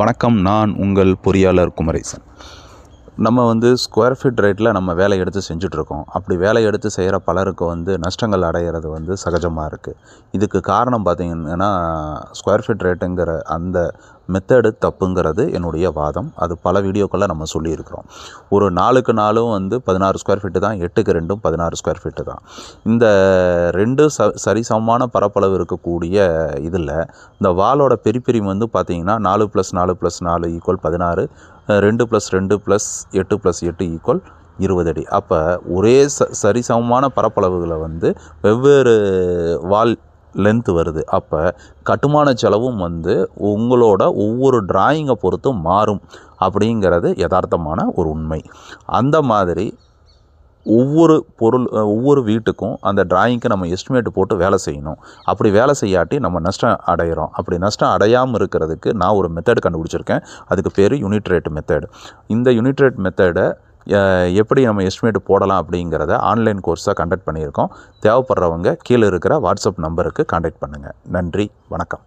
வணக்கம் நான் உங்கள் பொறியாளர் குமரேசன். நம்ம வந்து ஸ்கொயர் ஃபீட் ரேட்டில் நம்ம வேலை எடுத்து செஞ்சுட்ருக்கோம். அப்படி வேலை எடுத்து செய்கிற பலருக்கு வந்து நஷ்டங்கள் அடையிறது வந்து சகஜமாக இருக்குது இதுக்கு காரணம் பார்த்திங்கன்னா ஸ்கொயர் ஃபீட் ரேட்டுங்கிற அந்த மெத்தடு தப்புங்கிறது என்னுடைய வாதம். அது பல வீடியோக்களில் நம்ம சொல்லியிருக்கிறோம். ஒரு நாளுக்கு நாளும் வந்து பதினாறு ஸ்கொயர் ஃபீட்டு தான் எட்டுக்கு ரெண்டும் பதினாறு ஸ்கொயர் ஃபீட்டு தான். இந்த ரெண்டு ச சரிசமமான பரப்பளவு இருக்கக்கூடிய இதில் இந்த வாலோட பெரிப்பிரிவு வந்து பார்த்திங்கன்னா நாலு ப்ளஸ் நாலு ப்ளஸ் நாலு ஈக்குவல் பதினாறு ரெண்டு ப்ளஸ் ரெண்டு ப்ளஸ் எட்டு ப்ளஸ் எட்டு ஈக்குவல் இருபது அடி. அப்போ ஒரே ச சரிசமமான பரப்பளவுகளை வந்து வெவ்வேறு வால் லென்த்து வருது. அப்போ கட்டுமான செலவும் வந்து உங்களோட ஒவ்வொரு டிராயிங்கை பொறுத்தும் மாறும் அப்படிங்கிறது யதார்த்தமான ஒரு உண்மை. அந்த மாதிரி ஒவ்வொரு பொருள் ஒவ்வொரு வீட்டுக்கும் அந்த டிராயிங்க்கு நம்ம எஸ்டிமேட் போட்டு வேலை செய்யணும். அப்படி வேலை செய்யாட்டி நம்ம நஷ்டம் அடைகிறோம் அப்படி நஷ்டம் அடையாமல் இருக்கிறதுக்கு நான் ஒரு மெத்தட் கண்டுபிடிச்சிருக்கேன். அதுக்கு பேர் யூனிட் ரேட் மெத்தட் இந்த யூனிட் ரேட் மெத்தடை எப்படி நம்ம எஸ்டிமேட் போடலாம் அப்படிங்கிறத ஆன்லைன் கோர்ஸாக கண்டக்ட் பண்ணியிருக்கோம். தேவைப்படுறவங்க கீழே இருக்கிற வாட்ஸ்அப் நம்பருக்கு காண்டாக்ட் பண்ணுங்கள் நன்றி வணக்கம்.